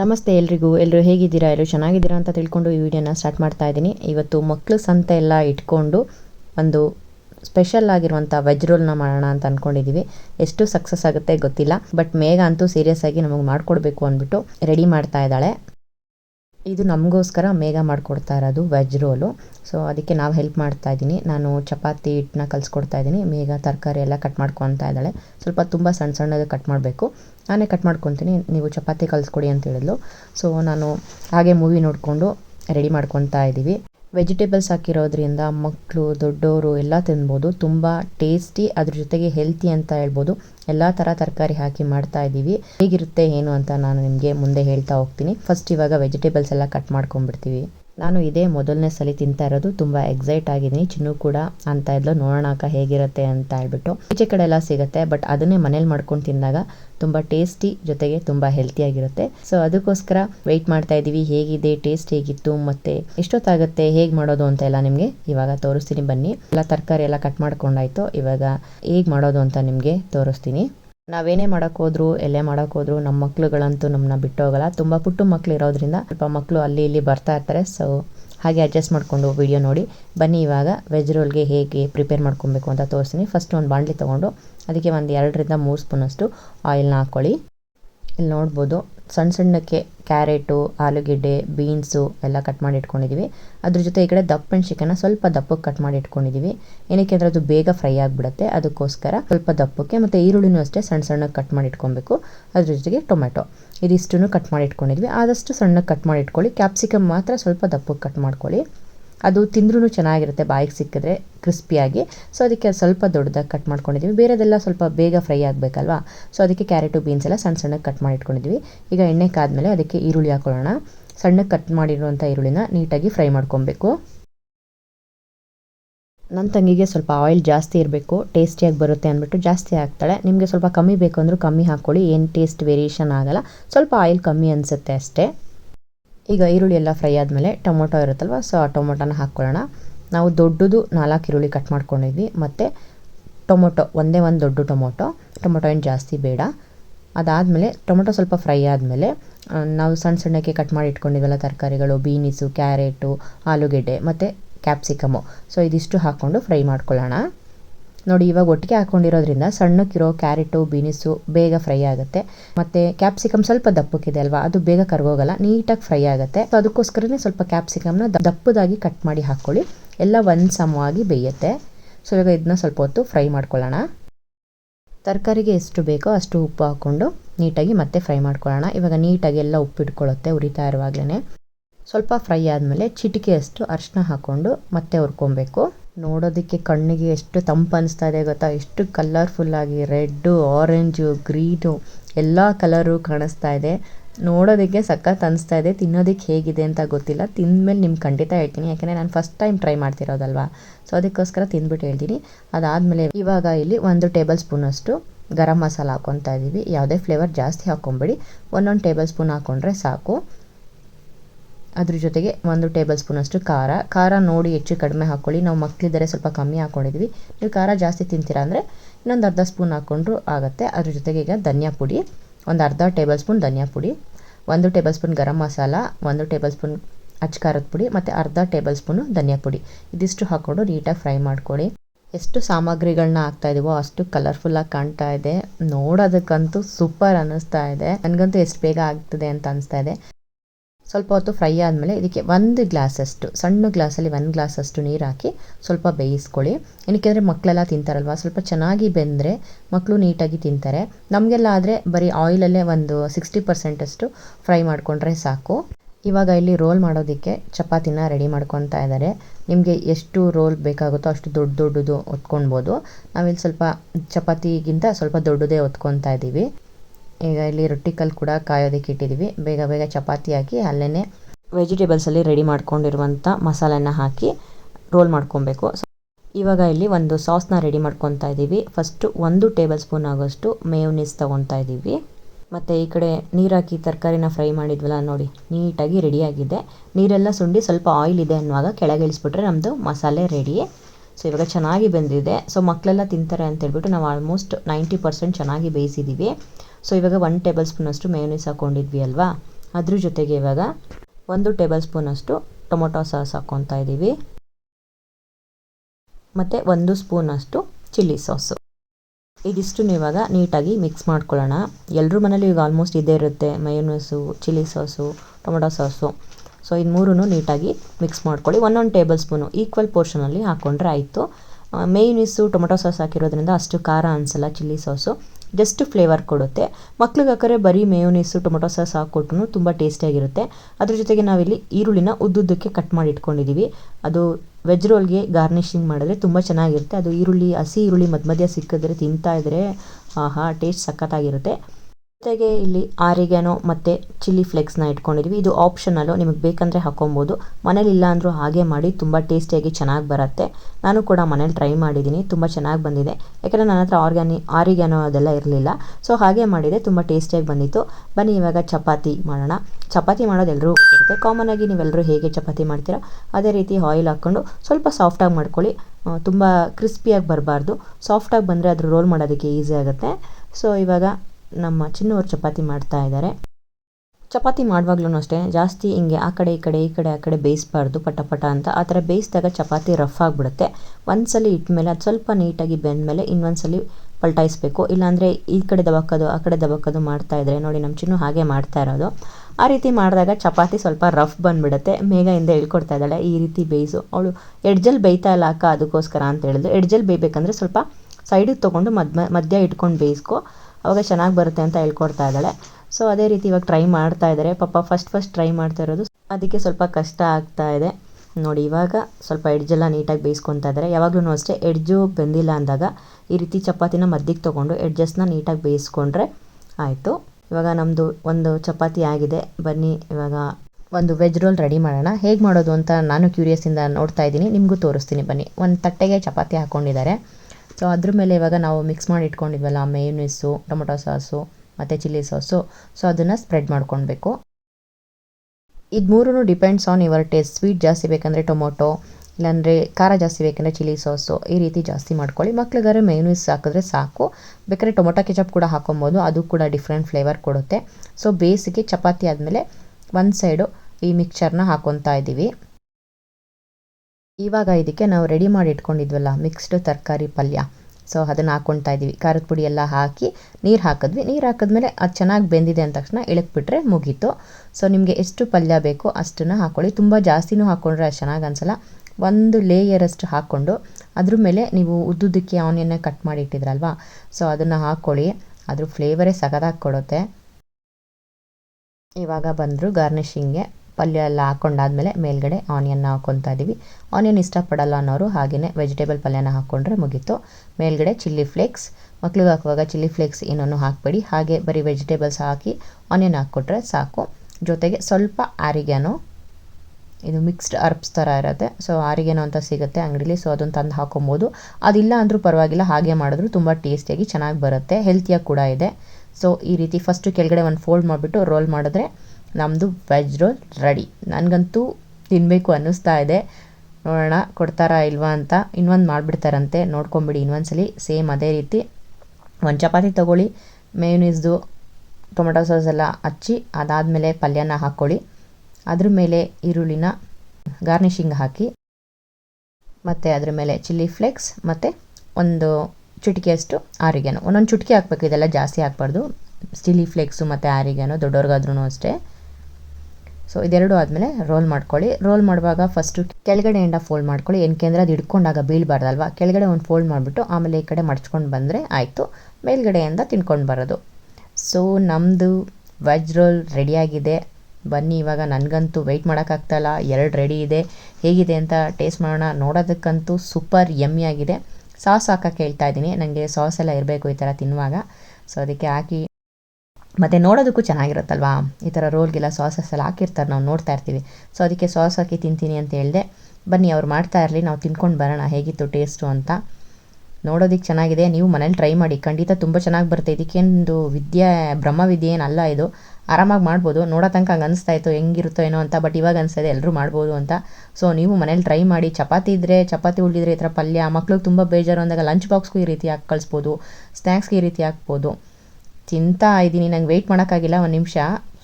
ನಮಸ್ತೆ ಎಲ್ರಿಗೂ. ಎಲ್ಲರೂ ಹೇಗಿದ್ದೀರಾ? ಎಲ್ಲರೂ ಚೆನ್ನಾಗಿದ್ದೀರಾ ಅಂತ ತಿಳ್ಕೊಂಡು ಈ ವಿಡಿಯೋನ ಸ್ಟಾರ್ಟ್ ಮಾಡ್ತಾ ಇದ್ದೀನಿ. ಇವತ್ತು ಮಕ್ಕಳು ಸಂತೆ ಎಲ್ಲ ಇಟ್ಕೊಂಡು ಒಂದು ಸ್ಪೆಷಲ್ ಆಗಿರುವಂಥ ವೆಜ್ ರೋಲ್ನ ಮಾಡೋಣ ಅಂತ ಅಂದ್ಕೊಂಡಿದ್ದೀವಿ ಎಷ್ಟು ಸಕ್ಸಸ್ ಆಗುತ್ತೆ ಗೊತ್ತಿಲ್ಲ. ಬಟ್ ಮೇಘ ಅಂತೂ ಸೀರಿಯಸ್ ಆಗಿ ನಮಗೆ ಮಾಡಿಕೊಡ್ಬೇಕು ಅಂದ್ಬಿಟ್ಟು ರೆಡಿ ಮಾಡ್ತಾ ಇದ್ದಾಳೆ. ಇದು ನಮಗೋಸ್ಕರ ಮೇಘ ಮಾಡಿಕೊಡ್ತಾ ಇರೋದು ವೆಜ್ ರೋಲು. ಸೊ ಅದಕ್ಕೆ ನಾವು ಹೆಲ್ಪ್ ಮಾಡ್ತಾ ಇದ್ದೀನಿ. ನಾನು ಚಪಾತಿ ಹಿಟ್ಟನ್ನ ಕಲಿಸ್ಕೊಡ್ತಾ ಇದ್ದೀನಿ. ಮೇಘ ತರಕಾರಿ ಎಲ್ಲ ಕಟ್ ಮಾಡ್ಕೊತಾ ಇದ್ದಾಳೆ. ಸ್ವಲ್ಪ ತುಂಬ ಸಣ್ಣ ಸಣ್ಣದು ಕಟ್ ಮಾಡಬೇಕು. ನಾನೇ ಕಟ್ ಮಾಡ್ಕೊತೀನಿ. ನೀವು ಚಪಾತಿ ಕಲಿಸ್ಕೊಡಿ ಅಂತ ಹೇಳಿದ್ಲು. ಸೊ ನಾನು ಹಾಗೆ ಮೂವಿ ನೋಡಿಕೊಂಡು ರೆಡಿ ಮಾಡ್ಕೊತಾ ಇದ್ದೀವಿ. ವೆಜಿಟೇಬಲ್ಸ್ ಹಾಕಿರೋದ್ರಿಂದ ಮಕ್ಕಳು ದೊಡ್ಡವರು ಎಲ್ಲ ತಿನ್ಬೋದು. ತುಂಬ ಟೇಸ್ಟಿ, ಅದ್ರ ಜೊತೆಗೆ ಹೆಲ್ತಿ ಅಂತ ಹೇಳ್ಬೋದು. ಎಲ್ಲ ಥರ ತರಕಾರಿ ಹಾಕಿ ಮಾಡ್ತಾ ಇದ್ದೀವಿ. ಹೇಗಿರುತ್ತೆ, ಏನು ಅಂತ ನಾನು ನಿಮಗೆ ಮುಂದೆ ಹೇಳ್ತಾ ಹೋಗ್ತೀನಿ. ಫಸ್ಟ್ ಇವಾಗ ವೆಜಿಟೇಬಲ್ಸ್ ಎಲ್ಲ ಕಟ್ ಮಾಡ್ಕೊಂಡ್ಬಿಡ್ತೀವಿ. ನಾನು ಇದೇ ಮೊದಲನೇ ಸಲ ತಿಂತಾ ಇರೋದು. ತುಂಬ ಎಕ್ಸೈಟ್ ಆಗಿದ್ದೀನಿ. ಚಿನ್ನು ಕೂಡ ಅಂತ ಇದ್ಲು. ನೋಡೋಣ ಹೇಗಿರುತ್ತೆ ಅಂತ ಹೇಳ್ಬಿಟ್ಟು. ಈಚೆ ಕಡೆ ಎಲ್ಲ ಸಿಗುತ್ತೆ ಬಟ್ ಅದನ್ನೇ ಮನೇಲಿ ಮಾಡ್ಕೊಂಡು ತಿಂದಾಗ ತುಂಬ ಟೇಸ್ಟಿ ಜೊತೆಗೆ ತುಂಬ ಹೆಲ್ತಿಯಾಗಿರುತ್ತೆ ಸೊ ಅದಕ್ಕೋಸ್ಕರ ವೆಯ್ಟ್ ಮಾಡ್ತಾ ಇದ್ದೀವಿ. ಹೇಗಿದೆ ಟೇಸ್ಟ್ ಹೇಗಿತ್ತು, ಮತ್ತೆ ಎಷ್ಟೊತ್ತಾಗುತ್ತೆ, ಹೇಗೆ ಮಾಡೋದು ಅಂತ ಎಲ್ಲ ನಿಮಗೆ ಇವಾಗ ತೋರಿಸ್ತೀನಿ ಬನ್ನಿ. ಎಲ್ಲ ತರಕಾರಿ ಎಲ್ಲ ಕಟ್ ಮಾಡ್ಕೊಂಡಾಯ್ತು. ಇವಾಗ ಹೇಗೆ ಮಾಡೋದು ಅಂತ ನಿಮಗೆ ತೋರಿಸ್ತೀನಿ. ನಾವೇನೇ ಮಾಡಕ್ ಹೋದ್ರು, ಎಲ್ಲೇ ಮಾಡಕ್ ಹೋದ್ರು ನಮ್ಮ ಮಕ್ಳುಗಳಂತೂ ನಮ್ಮನ್ನ ಬಿಟ್ಟು ಹೋಗಲ್ಲ. ತುಂಬ ಪುಟ್ಟು ಮಕ್ಳು ಇರೋದ್ರಿಂದ ಸ್ವಲ್ಪ ಮಕ್ಕಳು ಅಲ್ಲಿ ಇಲ್ಲಿ ಬರ್ತಾ ಇರ್ತಾರೆ. ಸೊ ಹಾಗೆ ಅಡ್ಜಸ್ಟ್ ಮಾಡಿಕೊಂಡು ವಿಡಿಯೋ ನೋಡಿ. ಬನ್ನಿ ಇವಾಗ ವೆಜ್ ರೋಲ್ಗೆ ಹೇಗೆ ಪ್ರಿಪೇರ್ ಮಾಡ್ಕೊಬೇಕು ಅಂತ ತೋರಿಸ್ತೀನಿ. ಫಸ್ಟ್ ಒಂದು ಬಾಣಲಿ ತೊಗೊಂಡು, ಅದಕ್ಕೆ ಒಂದು ಎರಡರಿಂದ ಮೂರು ಸ್ಪೂನಷ್ಟು ಆಯಿಲ್ನ ಹಾಕ್ಕೊಳ್ಳಿ ಇಲ್ಲಿ ನೋಡ್ಬೋದು ಸಣ್ಣ ಸಣ್ಣಕ್ಕೆ ಕ್ಯಾರೆಟು, ಆಲೂಗೆಡ್ಡೆ, ಬೀನ್ಸು ಎಲ್ಲ ಕಟ್ ಮಾಡಿ ಇಟ್ಕೊಂಡಿದ್ದೀವಿ ಅದ್ರ ಜೊತೆ ಈ ಕಡೆ ದಪ್ಪ ಮೆಣಸಿಕಾಯನ್ನ ಸ್ವಲ್ಪ ದಪ್ಪಕ್ಕೆ ಕಟ್ ಮಾಡಿ ಇಟ್ಕೊಂಡಿದ್ದೀವಿ ಏನಕ್ಕೆ ಅಂದರೆ ಅದು ಬೇಗ ಫ್ರೈ ಆಗಿಬಿಡುತ್ತೆ. ಅದಕ್ಕೋಸ್ಕರ ಸ್ವಲ್ಪ ದಪ್ಪಕ್ಕೆ ಮತ್ತು ಈರುಳ್ಳಿನೂ ಅಷ್ಟೇ ಸಣ್ಣ ಸಣ್ಣಗೆ ಕಟ್ ಮಾಡಿ ಇಟ್ಕೊಬೇಕು. ಅದ್ರ ಜೊತೆಗೆ ಟೊಮೆಟೊ ಇದಿಷ್ಟನ್ನು ಕಟ್ ಮಾಡಿ ಇಟ್ಕೊಂಡಿದ್ವಿ. ಆದಷ್ಟು ಸಣ್ಣಗೆ ಕಟ್ ಮಾಡಿ ಇಟ್ಕೊಳ್ಳಿ. ಕ್ಯಾಪ್ಸಿಕಮ್ ಮಾತ್ರ ಸ್ವಲ್ಪ ದಪ್ಪಕ್ಕೆ ಕಟ್ ಮಾಡ್ಕೊಳ್ಳಿ. ಅದು ತಿಂದ್ರೂ ಚೆನ್ನಾಗಿರುತ್ತೆ, ಬಾಯಿಗೆ ಸಿಕ್ಕಿದ್ರೆ ಕ್ರಿಸ್ಪಿಯಾಗಿ ಸೊ ಅದಕ್ಕೆ ಸ್ವಲ್ಪ ದೊಡ್ಡದಾಗಿ ಕಟ್ ಮಾಡ್ಕೊಂಡಿದ್ದೀವಿ ಬೇರೆದೆಲ್ಲ ಸ್ವಲ್ಪ ಬೇಗ ಫ್ರೈ ಆಗಬೇಕಲ್ವಾ? ಸೊ ಅದಕ್ಕೆ ಕ್ಯಾರೆಟು ಬೀನ್ಸ್ ಎಲ್ಲ ಸಣ್ಣ ಸಣ್ಣಗೆ ಕಟ್ ಮಾಡಿ ಇಟ್ಕೊಂಡಿದ್ವಿ ಈಗ ಎಣ್ಣೆ ಕಾದ್ಮೇಲೆ ಅದಕ್ಕೆ ಈರುಳ್ಳಿ ಹಾಕೊಳ್ಳೋಣ. ಸಣ್ಣಗೆ ಕಟ್ ಮಾಡಿರುವಂಥ ಈರುಳ್ಳಿನ ನೀಟಾಗಿ ಫ್ರೈ ಮಾಡ್ಕೊಬೇಕು. ನನ್ನ ತಂಗಿಗೆ ಸ್ವಲ್ಪ ಆಯಿಲ್ ಜಾಸ್ತಿ ಇರಬೇಕು ಟೇಸ್ಟಿಯಾಗಿ ಬರುತ್ತೆ ಅಂದ್ಬಿಟ್ಟು ಜಾಸ್ತಿ ಹಾಕ್ತಾಳೆ. ನಿಮಗೆ ಸ್ವಲ್ಪ ಕಮ್ಮಿ ಬೇಕು ಅಂದರೂ ಕಮ್ಮಿ ಹಾಕ್ಕೊಳ್ಳಿ. ಏನು ಟೇಸ್ಟ್ ವೇರಿಯೇಷನ್ ಆಗಲ್ಲ. ಸ್ವಲ್ಪ ಆಯಿಲ್ ಕಮ್ಮಿ ಅನಿಸುತ್ತೆ ಅಷ್ಟೇ. ಈಗ ಈರುಳ್ಳಿ ಎಲ್ಲ ಫ್ರೈ ಆದಮೇಲೆ ಟೊಮೊಟೊ ಇರುತ್ತಲ್ವ ಸೊ ಆ ಟೊಮೊಟೊನ ಹಾಕ್ಕೊಳ್ಳೋಣ. ನಾವು ದೊಡ್ಡದು ನಾಲ್ಕು ಈರುಳ್ಳಿ ಕಟ್ ಮಾಡ್ಕೊಂಡಿದ್ವಿ, ಮತ್ತು ಟೊಮೊಟೊ, ಒಂದೇ ಒಂದು ದೊಡ್ಡ ಟೊಮೊಟೊ ಟೊಮೊಟೊ ಏನು ಜಾಸ್ತಿ ಬೇಡ. ಅದಾದಮೇಲೆ ಟೊಮೊಟೊ ಸ್ವಲ್ಪ ಫ್ರೈ ಆದಮೇಲೆ ನಾವು ಸಣ್ಣ ಸಣ್ಣಕ್ಕೆ ಕಟ್ ಮಾಡಿ ಇಟ್ಕೊಂಡಿದ್ವಲ್ಲ ತರಕಾರಿಗಳು ಬೀನಿಸು ಕ್ಯಾರೆಟು ಆಲೂಗೆಡ್ಡೆ, ಮತ್ತು ಕ್ಯಾಪ್ಸಿಕಮು ಸೊ ಇದಿಷ್ಟು ಹಾಕ್ಕೊಂಡು ಫ್ರೈ ಮಾಡ್ಕೊಳ್ಳೋಣ. ನೋಡಿ, ಇವಾಗ ಒಟ್ಟಿಗೆ ಹಾಕ್ಕೊಂಡಿರೋದ್ರಿಂದ ಸಣ್ಣಕ್ಕಿರೋ ಕ್ಯಾರೆಟು, ಬೀನಿಸು ಬೇಗ ಫ್ರೈ ಆಗುತ್ತೆ. ಮತ್ತು ಕ್ಯಾಪ್ಸಿಕಮ್ ಸ್ವಲ್ಪ ದಪ್ಪಕ್ಕಿದೆ ಅಲ್ವಾ? ಅದು ಬೇಗ ಕರ್ಗೋಗಲ್ಲ, ನೀಟಾಗಿ ಫ್ರೈ ಆಗುತ್ತೆ. ಸೊ ಅದಕ್ಕೋಸ್ಕರನೇ ಸ್ವಲ್ಪ ಕ್ಯಾಪ್ಸಿಕಮ್ನ ದಪ್ಪದಾಗಿ ಕಟ್ ಮಾಡಿ ಹಾಕ್ಕೊಳ್ಳಿ. ಎಲ್ಲ ಒಂದು ಸಮವಾಗಿ ಬೇಯುತ್ತೆ. ಸೊ ಇವಾಗ ಇದನ್ನ ಸ್ವಲ್ಪ ಹೊತ್ತು ಫ್ರೈ ಮಾಡ್ಕೊಳ್ಳೋಣ. ತರಕಾರಿಗೆ ಎಷ್ಟು ಬೇಕೋ ಅಷ್ಟು ಉಪ್ಪು ಹಾಕ್ಕೊಂಡು ನೀಟಾಗಿ ಮತ್ತೆ ಫ್ರೈ ಮಾಡ್ಕೊಳ್ಳೋಣ. ಇವಾಗ ನೀಟಾಗಿ ಎಲ್ಲ ಉಪ್ಪು ಇಟ್ಕೊಳ್ಳುತ್ತೆ ಉರಿತಾ ಇರುವಾಗಲೇ ಸ್ವಲ್ಪ ಫ್ರೈ ಆದಮೇಲೆ ಚಿಟಿಕೆಯಷ್ಟು ಅರಿಶಿನ ಹಾಕ್ಕೊಂಡು ಮತ್ತೆ ಹುರ್ಕೊಬೇಕು. ನೋಡೋದಕ್ಕೆ ಕಣ್ಣಿಗೆ ಎಷ್ಟು ತಂಪು ಅನಿಸ್ತಾ ಇದೆ ಗೊತ್ತಾ? ಎಷ್ಟು ಕಲರ್ಫುಲ್ಲಾಗಿ ರೆಡ್ಡು ಆರೆಂಜು ಗ್ರೀನು ಎಲ್ಲ ಕಲರು ಕಾಣಿಸ್ತಾ ಇದೆ. ನೋಡೋದಕ್ಕೆ ಸಖತ್ ಅನಿಸ್ತಾ ಇದೆ. ತಿನ್ನೋದಕ್ಕೆ ಹೇಗಿದೆ ಅಂತ ಗೊತ್ತಿಲ್ಲ. ತಿಂದಮೇಲೆ ನಿಮ್ಗೆ ಖಂಡಿತ ಹೇಳ್ತೀನಿ. ಯಾಕೆಂದರೆ ನಾನು ಫಸ್ಟ್ ಟೈಮ್ ಟ್ರೈ ಮಾಡ್ತಿರೋದಲ್ವಾ? ಸೊ ಅದಕ್ಕೋಸ್ಕರ ತಿಂದ್ಬಿಟ್ಟು ಹೇಳ್ತೀನಿ. ಅದಾದಮೇಲೆ ಇವಾಗ ಇಲ್ಲಿ ಒಂದು ಟೇಬಲ್ ಸ್ಪೂನಷ್ಟು ಗರಂ ಮಸಾಲ ಹಾಕ್ಕೊತಾ ಇದ್ದೀವಿ ಯಾವುದೇ ಫ್ಲೇವರ್ ಜಾಸ್ತಿ ಹಾಕ್ಕೊಂಬೇಡಿ ಒಂದೊಂದು ಟೇಬಲ್ ಸ್ಪೂನ್ ಹಾಕ್ಕೊಂಡ್ರೆ ಸಾಕು. ಅದ್ರ ಜೊತೆಗೆ ಒಂದು ಟೇಬಲ್ ಸ್ಪೂನಷ್ಟು ಖಾರ. ಖಾರ ನೋಡಿ ಹೆಚ್ಚು ಕಡಿಮೆ ಹಾಕ್ಕೊಳ್ಳಿ ನಾವು ಮಕ್ಕಳಿದ್ದಾರೆ ಸ್ವಲ್ಪ ಕಮ್ಮಿ ಹಾಕ್ಕೊಂಡಿದ್ವಿ ನೀವು ಖಾರ ಜಾಸ್ತಿ ತಿಂತೀರಾ ಅಂದರೆ ಇನ್ನೊಂದು ಅರ್ಧ ಸ್ಪೂನ್ ಹಾಕ್ಕೊಂಡ್ರೂ ಆಗುತ್ತೆ. ಅದ್ರ ಜೊತೆಗೆ ಈಗ ಧನಿಯಾ ಪುಡಿ, ಒಂದು ಅರ್ಧ ಟೇಬಲ್ ಸ್ಪೂನ್ ಧನಿಯಾ ಪುಡಿ, ಒಂದು ಟೇಬಲ್ ಸ್ಪೂನ್ ಗರಂ ಮಸಾಲ, ಒಂದು ಟೇಬಲ್ ಸ್ಪೂನ್ ಅಚ್ಕಾರದ ಪುಡಿ ಮತ್ತು ಅರ್ಧ ಟೇಬಲ್ ಸ್ಪೂನು ಧನಿಯಾ ಪುಡಿ. ಇದಿಷ್ಟು ಹಾಕ್ಕೊಂಡು ನೀಟಾಗಿ ಫ್ರೈ ಮಾಡ್ಕೊಳ್ಳಿ. ಎಷ್ಟು ಸಾಮಗ್ರಿಗಳನ್ನ ಹಾಕ್ತಾ ಇದೀವೋ ಅಷ್ಟು ಕಲರ್ಫುಲ್ಲಾಗಿ ಕಾಣ್ತಾ ಇದೆ. ನೋಡೋದಕ್ಕಂತೂ ಸೂಪರ್ ಅನ್ನಿಸ್ತಾ ಇದೆ. ನನಗಂತೂ ಎಷ್ಟು ಬೇಗ ಆಗ್ತದೆ ಅಂತ ಅನಿಸ್ತಾ ಇದೆ. ಸ್ವಲ್ಪ ಹೊತ್ತು ಫ್ರೈ ಆದಮೇಲೆ ಇದಕ್ಕೆ ಒಂದು ಗ್ಲಾಸಷ್ಟು, ಸಣ್ಣ ಗ್ಲಾಸಲ್ಲಿ ಒಂದು ಗ್ಲಾಸಷ್ಟು ನೀರು ಹಾಕಿ ಸ್ವಲ್ಪ ಬೇಯಿಸ್ಕೊಳ್ಳಿ. ಏನಕ್ಕೆ ಮಕ್ಕಳೆಲ್ಲ ತಿಂತಾರಲ್ವ, ಸ್ವಲ್ಪ ಚೆನ್ನಾಗಿ ಬೆಂದರೆ ಮಕ್ಕಳು ನೀಟಾಗಿ ತಿಂತಾರೆ. ನಮಗೆಲ್ಲ ಆದರೆ ಬರೀ ಆಯಿಲಲ್ಲೇ ಒಂದು ಸಿಕ್ಸ್ಟಿ ಪರ್ಸೆಂಟಷ್ಟು ಫ್ರೈ ಮಾಡಿಕೊಂಡ್ರೆ ಸಾಕು. ಇವಾಗ ಇಲ್ಲಿ ರೋಲ್ ಮಾಡೋದಕ್ಕೆ ಚಪಾತಿನ ರೆಡಿ ಮಾಡ್ಕೊತಾ ಇದ್ದಾರೆ ನಿಮಗೆ ಎಷ್ಟು ರೋಲ್ ಬೇಕಾಗುತ್ತೋ ಅಷ್ಟು ದೊಡ್ಡ ದೊಡ್ಡದು ಹೊತ್ಕೊಳ್ಬೋದು ನಾವಿಲ್ಲಿ ಸ್ವಲ್ಪ ಚಪಾತಿಗಿಂತ ಸ್ವಲ್ಪ ದೊಡ್ಡದೇ ಹೊತ್ಕೊತಾ ಇದ್ದೀವಿ ಈಗ ಇಲ್ಲಿ ರೊಟ್ಟಿ ಕಲ್ಲು ಕೂಡ ಕಾಯೋದಕ್ಕೆ ಇಟ್ಟಿದ್ದೀವಿ. ಬೇಗ ಬೇಗ ಚಪಾತಿ ಹಾಕಿ ಅಲ್ಲೇ ವೆಜಿಟೇಬಲ್ಸಲ್ಲಿ ರೆಡಿ ಮಾಡ್ಕೊಂಡಿರುವಂಥ ಮಸಾಲೆನ ಹಾಕಿ ರೋಲ್ ಮಾಡ್ಕೊಬೇಕು. ಇವಾಗ ಇಲ್ಲಿ ಒಂದು ಸಾಸ್ನ ರೆಡಿ ಮಾಡ್ಕೊತಾ ಇದ್ದೀವಿ. ಫಸ್ಟು ಒಂದು ಟೇಬಲ್ ಸ್ಪೂನ್ ಆಗೋಷ್ಟು ಮೇವ್ನೀಸ್ ತೊಗೊತಾ ಇದ್ದೀವಿ. ಮತ್ತು ಈ ಕಡೆ ನೀರಾಕಿ ತರಕಾರಿನ ಫ್ರೈ ಮಾಡಿದ್ವಲ್ಲ ನೋಡಿ, ನೀಟಾಗಿ ರೆಡಿಯಾಗಿದೆ ನೀರೆಲ್ಲ ಸುಂಡಿ ಸ್ವಲ್ಪ ಆಯಿಲ್ ಇದೆ ಅನ್ನುವಾಗ ಕೆಳಗೆ ಇಳಿಸ್ಬಿಟ್ರೆ ನಮ್ಮದು ಮಸಾಲೆ ರೆಡಿ ಸೊ ಇವಾಗ ಚೆನ್ನಾಗಿ ಬೆಂದಿದೆ. ಸೊ ಮಕ್ಕಳೆಲ್ಲ ತಿಂತಾರೆ ಅಂತ ಹೇಳ್ಬಿಟ್ಟು ನಾವು ಆಲ್ಮೋಸ್ಟ್ ನೈಂಟಿ ಪರ್ಸೆಂಟ್ ಚೆನ್ನಾಗಿ ಬೇಯಿಸಿದ್ದೀವಿ. ಸೊ ಇವಾಗ ಒನ್ ಟೇಬಲ್ ಸ್ಪೂನಷ್ಟು ಮೇಯೋನೀಸ್ ಹಾಕ್ಕೊಂಡಿದ್ವಿ ಅಲ್ವಾ ಅದ್ರ ಜೊತೆಗೆ ಇವಾಗ ಒಂದು ಟೇಬಲ್ ಸ್ಪೂನಷ್ಟು ಟೊಮೊಟೊ ಸಾಸ್ ಹಾಕ್ಕೊತಾ ಇದ್ದೀವಿ ಮತ್ತು ಒಂದು ಸ್ಪೂನಷ್ಟು ಚಿಲ್ಲಿ ಸಾಸು ಇದಿಷ್ಟು ಇವಾಗ ನೀಟಾಗಿ ಮಿಕ್ಸ್ ಮಾಡ್ಕೊಳ್ಳೋಣ. ಎಲ್ಲರ ಮನೇಲಿ ಈಗ ಆಲ್ಮೋಸ್ಟ್ ಇದೇ ಇರುತ್ತೆ. Mayonnaise chilli sauce tomato sauce so ಇದು ಮೂರೂ ನೀಟಾಗಿ ಮಿಕ್ಸ್ ಮಾಡ್ಕೊಳ್ಳಿ. ಒಂದೊಂದು ಟೇಬಲ್ ಸ್ಪೂನು ಈಕ್ವಲ್ ಪೋರ್ಷನಲ್ಲಿ ಹಾಕ್ಕೊಂಡ್ರೆ ಆಯಿತು. ಮೇಯ್ನೀಸು ಟೊಮೊಟೊ ಸಾಸ್ ಹಾಕಿರೋದ್ರಿಂದ ಅಷ್ಟು ಖಾರ ಅನಿಸಲ್ಲ ಚಿಲ್ಲಿ ಸಾಸು ಜಸ್ಟ್ ಫ್ಲೇವರ್ ಕೊಡುತ್ತೆ. ಮಕ್ಳಿಗೆ ಹಾಕಿದ್ರೆ ಬರೀ ಮೇಯೋನೀಸು ಟೊಮೊಟೊ ಸಾಸ್ ಹಾಕ್ಕೊಟ್ರು ತುಂಬ ಟೇಸ್ಟಿಯಾಗಿರುತ್ತೆ ಅದ್ರ ಜೊತೆಗೆ ನಾವಿಲ್ಲಿ ಈರುಳ್ಳಿನ ಉದ್ದುದ್ದಕ್ಕೆ ಕಟ್ ಮಾಡಿ ಇಟ್ಕೊಂಡಿದ್ದೀವಿ ಅದು ವೆಜ್ ರೋಲ್ಗೆ ಗಾರ್ನಿಷಿಂಗ್ ಮಾಡಿದ್ರೆ ತುಂಬ ಚೆನ್ನಾಗಿರುತ್ತೆ. ಅದು ಈರುಳ್ಳಿ, ಹಸಿ ಈರುಳ್ಳಿ ಮಧ್ಯ ಮಧ್ಯ ಸಿಕ್ಕಿದ್ರೆ, ತಿಂತಾ ಇದ್ದರೆ ಆಹಾ ಟೇಸ್ಟ್ ಸಖತ್ತಾಗಿರುತ್ತೆ. ಜೊತೆಗೆ ಇಲ್ಲಿ ಆರಿಗೆನೋ ಮತ್ತೆ ಚಿಲ್ಲಿ ಫ್ಲೇಕ್ಸ್ನ ಇಟ್ಕೊಂಡಿದೀವಿ. ಇದು ಆಪ್ಷನಲ್ ನಿಮಗೆ ಬೇಕಂದ್ರೆ ಹಾಕೊಬೋದು. ಮನೇಲಿ ಇಲ್ಲ ಅಂದರೂ ಹಾಗೆ ಮಾಡಿ, ತುಂಬಾ ಟೇಸ್ಟಿಯಾಗಿ ಚೆನ್ನಾಗಿ ಬರುತ್ತೆ. ನಾನು ಕೂಡ ಮನೇಲಿ ಟ್ರೈ ಮಾಡಿದ್ದೀನಿ ತುಂಬಾ ಚೆನ್ನಾಗಿ ಬಂದಿದೆ. ಯಾಕಂದ್ರೆ ನನ್ನ ಹತ್ರ ಆರ್ಗ್ಯಾನಿ, ಆರಿಗೆನೋ ಅದೆಲ್ಲ ಇರಲಿಲ್ಲ. ಸೊ ಹಾಗೆ ಮಾಡಿದೆ, ತುಂಬಾ ಟೇಸ್ಟಿಯಾಗಿ ಬಂದಿತ್ತು. ಬನ್ನಿ ಇವಾಗ ಚಪಾತಿ ಮಾಡೋಣ. ಚಪಾತಿ ಮಾಡೋದು ಎಲ್ಲರೂ ಗೊತ್ತಿರುತ್ತೆ. ಆಗಿ ನೀವೆಲ್ಲರೂ ಹೇಗೆ ಚಪಾತಿ ಮಾಡ್ತೀರಾ, ಅದೇ ರೀತಿ ಆಯಿಲ್ ಹಾಕ್ಕೊಂಡು ಸ್ವಲ್ಪ ಸಾಫ್ಟಾಗಿ ಮಾಡ್ಕೊಳ್ಳಿ. ತುಂಬ ಕ್ರಿಸ್ಪಿಯಾಗಿ ಬರಬಾರ್ದು. ಸಾಫ್ಟಾಗಿ ಬಂದರೆ ಅದ್ರ ರೋಲ್ ಮಾಡೋದಕ್ಕೆ ಈಸಿ ಆಗುತ್ತೆ. ಸೊ ಇವಾಗ ನಮ್ಮ ಚಿನ್ನವರು ಚಪಾತಿ ಮಾಡ್ತಾ ಇದ್ದಾರೆ. ಚಪಾತಿ ಮಾಡುವಾಗ್ಲೂ ಅಷ್ಟೇ ಜಾಸ್ತಿ ಹಿಂಗೆ ಆ ಕಡೆ ಈ ಕಡೆ ಈ ಕಡೆ ಆ ಕಡೆ ಬೇಯಿಸ್ಬಾರ್ದು ಪಟ ಪಟ ಅಂತ. ಆ ಥರ ಬೇಯಿಸಿದಾಗ ಚಪಾತಿ ರಫ್ ಆಗಿಬಿಡುತ್ತೆ. ಒಂದ್ಸಲಿ ಇಟ್ಟಮೇಲೆ ಅದು ಸ್ವಲ್ಪ ನೀಟಾಗಿ ಬೆಂದಮೇಲೆ ಇನ್ನೊಂದ್ಸಲಿ ಪಲ್ಟಾಯಿಸ್ಬೇಕು. ಇಲ್ಲಾಂದರೆ ಈ ಕಡೆ ದಬಕ್ಕೋದು, ಆ ಕಡೆ ದಬಕ್ಕೋದು ಮಾಡ್ತಾ ಇದ್ರೆ ನೋಡಿ ನಮ್ಮ ಚಿನ್ನು ಹಾಗೆ ಮಾಡ್ತಾ ಇರೋದು. ಆ ರೀತಿ ಮಾಡಿದಾಗ ಚಪಾತಿ ಸ್ವಲ್ಪ ರಫ್ ಬಂದುಬಿಡುತ್ತೆ. ಮೇಘ ಹಿಂದೆ ಹೇಳ್ಕೊಡ್ತಾ ಇದ್ದಾಳೆ, ಈ ರೀತಿ ಬೇಯಿಸು. ಅವಳು ಎಡ್ಜಲ್ಲಿ ಬೇಯ್ತಾ ಇಲ್ಲ ಅಕ್ಕ, ಅದಕ್ಕೋಸ್ಕರ ಅಂತ ಹೇಳಿದ್ರು ಎಡ್ಜಲ್ಲಿ ಬೇಯಬೇಕಂದ್ರೆ ಸ್ವಲ್ಪ ಸೈಡಿಗೆ ತೊಗೊಂಡು ಮದ್ ಮಧ್ಯ ಇಟ್ಕೊಂಡು ಬೇಯಿಸ್ಕೊ. ಅವಾಗ ಚೆನ್ನಾಗಿ ಬರುತ್ತೆ ಅಂತ ಹೇಳ್ಕೊಡ್ತಾ ಇದ್ದಾಳೆ. ಸೊ ಅದೇ ರೀತಿ ಇವಾಗ ಟ್ರೈ ಮಾಡ್ತಾ ಇದ್ದಾರೆ. ಪಾಪ ಫಸ್ಟ್ ಫಸ್ಟ್ ಟ್ರೈ ಮಾಡ್ತಾ ಇರೋದು ಅದಕ್ಕೆ ಸ್ವಲ್ಪ ಕಷ್ಟ ಆಗ್ತಾ ಇದೆ. ನೋಡಿ, ಇವಾಗ ಸ್ವಲ್ಪ ಎಡ್ಜೆಲ್ಲ ನೀಟಾಗಿ ಬೇಯಿಸ್ಕೊತಾ ಇದ್ದಾರೆ. ಯಾವಾಗಲೂ ಅಷ್ಟೇ ಎಡ್ಜು ಬೆಂದಿಲ್ಲ ಅಂದಾಗ ಈ ರೀತಿ ಚಪಾತಿನ ಮದ್ದಿಗೆ ತೊಗೊಂಡು ಎಡ್ಜಸ್ನ ನೀಟಾಗಿ ಬೇಯಿಸ್ಕೊಂಡ್ರೆ ಆಯಿತು. ಇವಾಗ ನಮ್ಮದು ಒಂದು ಚಪಾತಿ ಆಗಿದೆ. ಬನ್ನಿ, ಇವಾಗ ಒಂದು ವೆಜ್ ರೋಲ್ ರೆಡಿ ಮಾಡೋಣ. ಹೇಗೆ ಮಾಡೋದು ಅಂತ ನಾನು ಕ್ಯೂರಿಯಸ್ಸಿಂದ ನೋಡ್ತಾ ಇದ್ದೀನಿ. ನಿಮಗೂ ತೋರಿಸ್ತೀನಿ ಬನ್ನಿ. ಒಂದು ತಟ್ಟೆಗೆ ಚಪಾತಿ ಹಾಕ್ಕೊಂಡಿದ್ದಾರೆ ಸೊ ಅದ್ರ ಮೇಲೆ ಇವಾಗ ನಾವು ಮಿಕ್ಸ್ ಮಾಡಿ ಇಟ್ಕೊಂಡಿದ್ವಲ್ಲ ಮೇಯ್ನೀಸು ಟೊಮೊಟೊ ಸಾಸು ಮತ್ತು ಚಿಲ್ಲಿ ಸಾಸು ಸೊ ಅದನ್ನು ಸ್ಪ್ರೆಡ್ ಮಾಡ್ಕೊಳ್ಬೇಕು. ಇದು ಮೂರೂ depends on your taste sweet ಜಾಸ್ತಿ ಬೇಕಂದರೆ ಟೊಮೊಟೊ, ಇಲ್ಲಾಂದರೆ ಖಾರ ಜಾಸ್ತಿ ಬೇಕಂದರೆ ಚಿಲ್ಲಿ ಸಾಸು ಈ ರೀತಿ ಜಾಸ್ತಿ ಮಾಡ್ಕೊಳ್ಳಿ. ಮಕ್ಳಿಗಾರೆ ಮೇಯ್ನೀಸ್ ಹಾಕಿದ್ರೆ ಸಾಕು. ಬೇಕಾದ್ರೆ ಟೊಮೊಟೊ ಕೆಚಪ್ ಕೂಡ ಹಾಕೊಬೋದು. ಅದು ಕೂಡ ಡಿಫ್ರೆಂಟ್ ಫ್ಲೇವರ್ ಕೊಡುತ್ತೆ. ಸೊ ಬೇಸಿಗೆ ಚಪಾತಿ ಆದಮೇಲೆ ಒಂದು ಸೈಡು ಈ ಮಿಕ್ಚರ್ನ ಹಾಕೊತಾ ಇದ್ದೀವಿ ಇವಾಗ ಇದಕ್ಕೆ ನಾವು ರೆಡಿ ಮಾಡಿ ಇಟ್ಕೊಂಡಿದ್ವಲ್ಲ ಮಿಕ್ಸ್ಡ್ ತರಕಾರಿ ಪಲ್ಯ. ಸೊ ಅದನ್ನು ಹಾಕ್ಕೊಳ್ತಾ ಇದ್ದೀವಿ. ಖಾರದ ಪುಡಿ ಎಲ್ಲ ಹಾಕಿ, ನೀರು ಹಾಕಿದ್ವಿ. ನೀರು ಹಾಕಿದ್ಮೇಲೆ ಅದು ಚೆನ್ನಾಗಿ ಬೆಂದಿದೆ ಅಂದ ತಕ್ಷಣ ಇಳಕ್ಬಿಟ್ರೆ ಮುಗೀತು. ಸೊ ನಿಮಗೆ ಎಷ್ಟು ಪಲ್ಯ ಬೇಕೋ ಅಷ್ಟನ್ನು ಹಾಕ್ಕೊಳ್ಳಿ ತುಂಬ ಜಾಸ್ತಿನೂ ಹಾಕ್ಕೊಂಡ್ರೆ ಅದು ಚೆನ್ನಾಗಿ ಅನಿಸಲ್ಲ. ಒಂದು ಲೇಯರಷ್ಟು ಹಾಕ್ಕೊಂಡು, ಅದ್ರ ಮೇಲೆ ನೀವು ಉದ್ದುದಕ್ಕೆ ಆನಿಯನ್ನ ಕಟ್ ಮಾಡಿ ಇಟ್ಟಿದ್ರಲ್ವಾ? ಸೊ ಅದನ್ನು ಹಾಕ್ಕೊಳ್ಳಿ ಅದ್ರ ಫ್ಲೇವರೇ ಸಗದಾಗಿ ಕೊಡುತ್ತೆ. ಇವಾಗ ಬಂದರು ಗಾರ್ನಿಷಿಂಗ್ಗೆ ಪಲ್ಯ ಎಲ್ಲ ಹಾಕ್ಕೊಂಡಾದ್ಮೇಲೆ ಮೇಲ್ಗಡೆ ಆನಿಯನ್ನ ಹಾಕ್ಕೊತಾ ಇದ್ದೀವಿ ಆನಿಯನ್ ಇಷ್ಟಪಡಲ್ಲ ಅನ್ನೋರು ಹಾಗೆಯೇ ವೆಜಿಟೇಬಲ್ ಪಲ್ಯನ ಹಾಕ್ಕೊಂಡ್ರೆ ಮುಗೀತು. ಮೇಲ್ಗಡೆ ಚಿಲ್ಲಿ ಫ್ಲೇಕ್ಸ್. ಮಕ್ಳಿಗೆ ಹಾಕುವಾಗ ಚಿಲ್ಲಿ ಫ್ಲೇಕ್ಸ್ ಏನನ್ನು ಹಾಕಬೇಡಿ. ಹಾಗೆ ಬರೀ ವೆಜಿಟೇಬಲ್ಸ್ ಹಾಕಿ ಆನಿಯನ್ ಹಾಕ್ಕೊಟ್ರೆ ಸಾಕು. ಜೊತೆಗೆ ಸ್ವಲ್ಪ ಆರಿಗ್ಯಾನೋ ಇದು ಮಿಕ್ಸ್ಡ್ ಅರ್ಬ್ಸ್ ಥರ ಇರುತ್ತೆ. ಸೊ, ಆರಿಗೇನೋ ಅಂತ ಸಿಗುತ್ತೆ ಅಂಗಡೀಲಿ. ಸೊ, ಅದನ್ನು ತಂದು ಹಾಕೊಬೋದು. ಅದಿಲ್ಲ ಅಂದರೂ ಪರವಾಗಿಲ್ಲ, ಹಾಗೆ ಮಾಡಿದ್ರು ತುಂಬ ಟೇಸ್ಟಿಯಾಗಿ ಚೆನ್ನಾಗಿ ಬರುತ್ತೆ. ಹೆಲ್ತಿಯಾಗಿ ಕೂಡ ಇದೆ. ಸೊ, ಈ ರೀತಿ ಫಸ್ಟು ಕೆಳಗಡೆ ಒಂದು ಫೋಲ್ಡ್ ಮಾಡಿಬಿಟ್ಟು ರೋಲ್ ಮಾಡಿದ್ರೆ ನಮ್ಮದು ವೆಜ್ ರೋಲ್ ರೆಡಿ ನನಗಂತೂ ತಿನ್ನಬೇಕು ಅನ್ನಿಸ್ತಾ ಇದೆ. ನೋಡೋಣ, ಕೊಡ್ತಾರಾ ಇಲ್ವಾ ಅಂತ ಇನ್ನೊಂದು ಮಾಡಿಬಿಡ್ತಾರಂತೆ. ನೋಡ್ಕೊಂಬಿಡಿ, ಇನ್ನೊಂದ್ಸಲಿ ಸೇಮ್ ಅದೇ ರೀತಿ. ಒಂದು ಚಪಾತಿ ತೊಗೊಳ್ಳಿ ಮೇಯೂನೀಸ್ದು ಟೊಮೆಟೊ ಸಾಸ್ ಎಲ್ಲ ಹಚ್ಚಿ, ಅದಾದಮೇಲೆ ಪಲ್ಯನ ಹಾಕ್ಕೊಳ್ಳಿ. ಅದ್ರ ಮೇಲೆ ಈರುಳ್ಳಿನ ಗಾರ್ನಿಷಿಂಗ್ ಹಾಕಿ, ಮತ್ತು ಅದ್ರ ಮೇಲೆ ಚಿಲ್ಲಿ ಫ್ಲೇಕ್ಸ್ ಮತ್ತು ಒಂದು ಚುಟಿಕೆಯಷ್ಟು ಆರಿಗೆನೋ. ಒಂದೊಂದು ಚುಟಿಕೆ ಹಾಕ್ಬೇಕು, ಇದೆಲ್ಲ ಜಾಸ್ತಿ ಹಾಕ್ಬಾರ್ದು. ಚಿಲ್ಲಿ ಫ್ಲೇಕ್ಸು ಮತ್ತು ಆರಿಗೆನೋ ದೊಡ್ಡವ್ರಿಗಾದ್ರೂ ಅಷ್ಟೇ. ಸೊ ಇದೆರಡು ಆದಮೇಲೆ ರೋಲ್ ಮಾಡ್ಕೊಳ್ಳಿ. ರೋಲ್ ಮಾಡುವಾಗ ಫಸ್ಟು ಕೆಳಗಡೆಯಿಂದ ಫೋಲ್ಡ್ ಮಾಡ್ಕೊಳ್ಳಿ. ಏನಕ್ಕೆ ಅದು ಹಿಡ್ಕೊಂಡಾಗ ಬೀಳಬಾರ್ದಲ್ವಾ? ಕೆಳಗಡೆ ಒಂದು ಫೋಲ್ಡ್ ಮಾಡಿಬಿಟ್ಟು ಆಮೇಲೆ ಈ ಕಡೆ ಮಡ್ಚ್ಕೊಂಡು ಬಂದರೆ ಆಯಿತು. ಮೇಲ್ಗಡೆಯಿಂದ ತಿನ್ಕೊಂಡು ಬರೋದು. ಸೊ ನಮ್ಮದು ವೆಜ್ ರೋಲ್ ರೆಡಿಯಾಗಿದೆ ಬನ್ನಿ, ಇವಾಗ ನನಗಂತೂ ವೆಯ್ಟ್ ಮಾಡೋಕ್ಕಾಗ್ತಾಯಿಲ್ಲ ಎರಡು ರೆಡಿ ಇದೆ. ಹೇಗಿದೆ ಅಂತ ಟೇಸ್ಟ್ ಮಾಡೋಣ. ನೋಡೋದಕ್ಕಂತೂ ಸೂಪರ್ ಯಮ್ಮಿಯಾಗಿದೆ ಸಾಸ್ ಹಾಕೋಕ್ಕೆ ಹೇಳ್ತಾ ಇದ್ದೀನಿ. ನನಗೆ ಸಾಸ್ ಎಲ್ಲ ಇರಬೇಕು ಈ ಥರ ತಿನ್ನುವಾಗ. ಸೊ ಅದಕ್ಕೆ ಹಾಕಿ ಮತ್ತು ನೋಡೋದಕ್ಕೂ ಚೆನ್ನಾಗಿರುತ್ತಲ್ವಾ? ಈ ಥರ ರೋಲ್ಗೆಲ್ಲ ಸಾಸಸ್ ಎಲ್ಲ ಹಾಕಿರ್ತಾರೆ, ನಾವು ನೋಡ್ತಾ ಇರ್ತೀವಿ. ಸೊ ಅದಕ್ಕೆ ಸಾಸ್ ಹಾಕಿ ತಿಂತೀನಿ ಅಂತ ಹೇಳಿದೆ. ಬನ್ನಿ, ಅವ್ರು ಮಾಡ್ತಾ ಇರಲಿ, ನಾವು ತಿನ್ಕೊಂಡು ಬರೋಣ, ಹೇಗಿತ್ತು ಟೇಸ್ಟು ಅಂತ. ನೋಡೋದಕ್ಕೆ ಚೆನ್ನಾಗಿದೆ. ನೀವು ಮನೇಲಿ ಟ್ರೈ ಮಾಡಿ. ಖಂಡಿತ ತುಂಬ ಚೆನ್ನಾಗಿ ಬರುತ್ತೆ. ಇದಕ್ಕೇನು ವಿದ್ಯೆ, ಬ್ರಹ್ಮವಿದ್ಯೆ ಏನಲ್ಲ ಇದು. ಆರಾಮಾಗಿ ಮಾಡ್ಬೋದು. ನೋಡೋ ತನಕ ಹಂಗೆ ಅನಿಸ್ತಾ ಇತ್ತು, ಹೆಂಗಿರುತ್ತೋ ಏನೋ ಅಂತ ಬಟ್ ಇವಾಗ ಅನಿಸ್ತದೆ ಎಲ್ಲರೂ ಮಾಡ್ಬೋದು ಅಂತ. ಸೊ ನೀವು ಮನೇಲಿ ಟ್ರೈ ಮಾಡಿ. ಚಪಾತಿ ಇದ್ದರೆ ಚಪಾತಿ ಉಳಿದಿದ್ರೆ ಈ ಥರ ಪಲ್ಯ, ಮಕ್ಳಿಗೆ ತುಂಬ ಬೇಜಾರು ಅಂದಾಗ ಲಂಚ್ ಬಾಕ್ಸ್ಗೂ ಈ ರೀತಿ ಹಾಕಿ, ಕಳಿಸ್ಬೋದು. ಸ್ನ್ಯಾಕ್ಸ್ಗೆ ಈ ರೀತಿ ಹಾಕ್ಬೋದು. ತಿಂತಾ ಇದ್ದೀನಿ, ನಂಗೆ ವೆಯ್ಟ್ ಮಾಡೋಕ್ಕಾಗಿಲ್ಲ ಒಂದು ನಿಮಿಷ.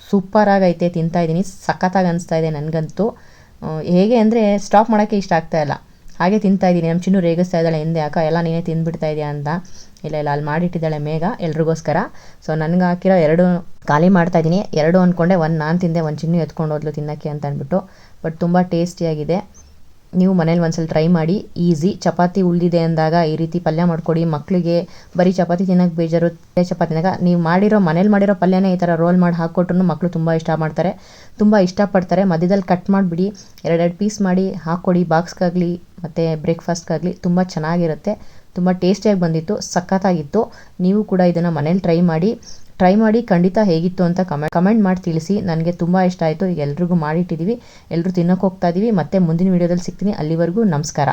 ಸೂಪರಾಗೈತೆ ತಿಂತಾ ಇದ್ದೀನಿ, ಸಖತ್ತಾಗಿ ಅನಿಸ್ತಾ ಇದೆ ನನಗಂತೂ. ಹೇಗೆ ಅಂದರೆ ಸ್ಟಾಪ್ ಮಾಡೋಕ್ಕೆ ಇಷ್ಟ ಆಗ್ತಾ ಇಲ್ಲ. ಹಾಗೆ ತಿಂತಾ ಇದ್ದೀನಿ ನಮ್ಮ ಚಿನ್ನು ರೇಗಿಸ್ತಾ ಇದ್ದಾಳೆ ಹಿಂದೆ, ಅಕ್ಕ ಎಲ್ಲ ನೀನೇ ತಿಂದುಬಿಡ್ತಾ ಇದೆಯಾ ಅಂತ. ಇಲ್ಲ ಇಲ್ಲ, ಅಲ್ಲಿ ಮಾಡಿಟ್ಟಿದ್ದಾಳೆ ಮೇಘ, ಎಲ್ರಿಗೋಸ್ಕರ. ಸೊ ನನಗೆ ಹಾಕಿರೋ ಎರಡು ಖಾಲಿ ಮಾಡ್ತಾ ಇದ್ದೀನಿ. ಎರಡು ಅಂದ್ಕೊಂಡೆ ಒಂದು ನಾನು ತಿಂದೆ, ಒಂದು ಚಿನ್ನು ಎತ್ಕೊಂಡು ಹೋದ್ಲು ತಿನ್ನೋಕ್ಕೆ ಅಂತ ಅಂದ್ಬಿಟ್ಟು ಬಟ್ ತುಂಬ ಟೇಸ್ಟಿಯಾಗಿದೆ ನೀವು ಮನೇಲಿ ಒಂದ್ಸಲ ಟ್ರೈ ಮಾಡಿ ಈಸಿ ಚಪಾತಿ ಉಳಿದಿದೆ ಅಂದಾಗ ಈ ರೀತಿ ಪಲ್ಯ ಮಾಡ್ಕೊಡಿ. ಮಕ್ಕಳಿಗೆ ಬರೀ ಚಪಾತಿ ತಿನ್ನೋಕೆ ಬೇಜಾರು ಚಪಾತಿನಾಗ ಚಪಾತಿ ತಿನ್ನೋಕೆ. ನೀವು ಮಾಡಿರೋ, ಮನೇಲಿ ಮಾಡಿರೋ ಪಲ್ಯನೇ ಈ ಥರ ರೋಲ್ ಮಾಡಿ ಹಾಕ್ಕೊಟ್ರು ಮಕ್ಕಳು ತುಂಬ ಇಷ್ಟ ಮಾಡ್ತಾರೆ. ತುಂಬ ಇಷ್ಟಪಡ್ತಾರೆ ಮಧ್ಯದಲ್ಲಿ ಕಟ್ ಮಾಡಿಬಿಡಿ. ಎರಡೆರಡು ಪೀಸ್ ಮಾಡಿ ಹಾಕ್ಕೊಡಿ. ಬಾಕ್ಸ್ಗಾಗಲಿ ಮತ್ತು ಬ್ರೇಕ್ಫಾಸ್ಟ್ಗಾಗಲಿ ತುಂಬ ಚೆನ್ನಾಗಿರುತ್ತೆ. ತುಂಬ ಟೇಸ್ಟಿಯಾಗಿ ಬಂದಿತ್ತು. ಸಖತ್ತಾಗಿತ್ತು. ನೀವು ಕೂಡ ಇದನ್ನು ಮನೇಲಿ ಟ್ರೈ ಮಾಡಿ. ಟ್ರೈ ಮಾಡಿ ಖಂಡಿತ ಹೇಗಿತ್ತು ಅಂತ ಕಮೆಂಟ್ ಕಮೆಂಟ್ ಮಾಡಿ ತಿಳಿಸಿ. ನನಗೆ ತುಂಬ ಇಷ್ಟ ಆಯಿತು. ಎಲ್ರಿಗೂ ಮಾಡಿಟ್ಟಿದ್ದೀವಿ ಎಲ್ಲರೂ ತಿನ್ನೋಕೆ ಹೋಗ್ತಾ ಇದ್ದೀವಿ ಮತ್ತೆ ಮುಂದಿನ ವೀಡಿಯೋದಲ್ಲಿ ಸಿಗ್ತೀನಿ. ಅಲ್ಲಿವರೆಗೂ ನಮಸ್ಕಾರ.